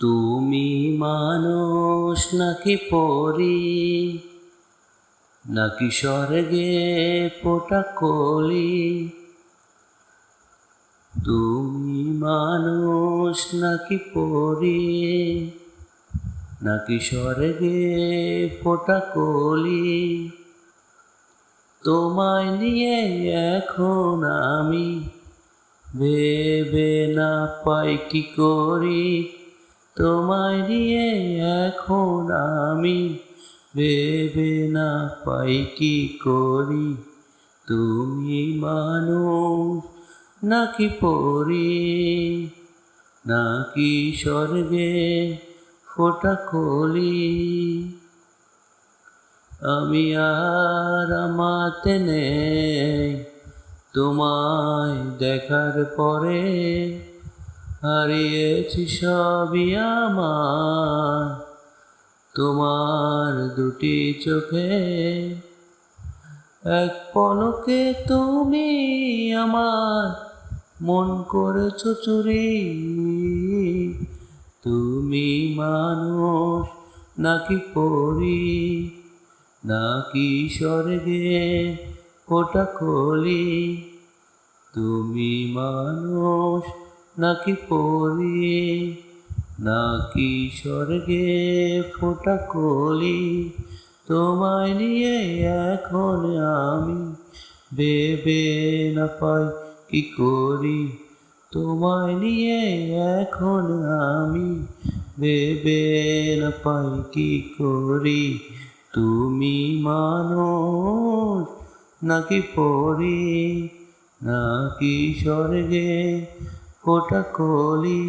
তুমি মানুষ নাকি পরি? নাকি স্বর্গে পোটা কলি? তুমি মানুষ নাকি পরি? নাকি স্বর্গে ফোটা কলি? তোমায় নিয়ে এখন আমি ভেবে না পাই কি করি? তোমায় নিয়ে এখন আমি ভেবে না পাই কি করি। তুমি মানুষ, নাকি পরি? নাকি স্বর্গে ফোটা কলি? আমি আর আমাতে নেই, তোমায় দেখার পরে হারিয়েছি সবই আমার। তোমার দুটি চোখে এক পলকে তুমি আমার মন করেছ চুরি। তুমি মানুষ নাকি পরি, নাকি স্বর্গে ফোটা কলি? তুমি মানুষ নাকি পরি নাকি স্বর্গে ফোটা কলি? তোমায় নিয়ে এখন আমি ভেবে না পাই কি করি? তোমায় নিয়ে এখন আমি ভেবে না পাই কি করি? তুমি মানুষ নাকি পরি? নাকি স্বর্গে ফোটা কলি।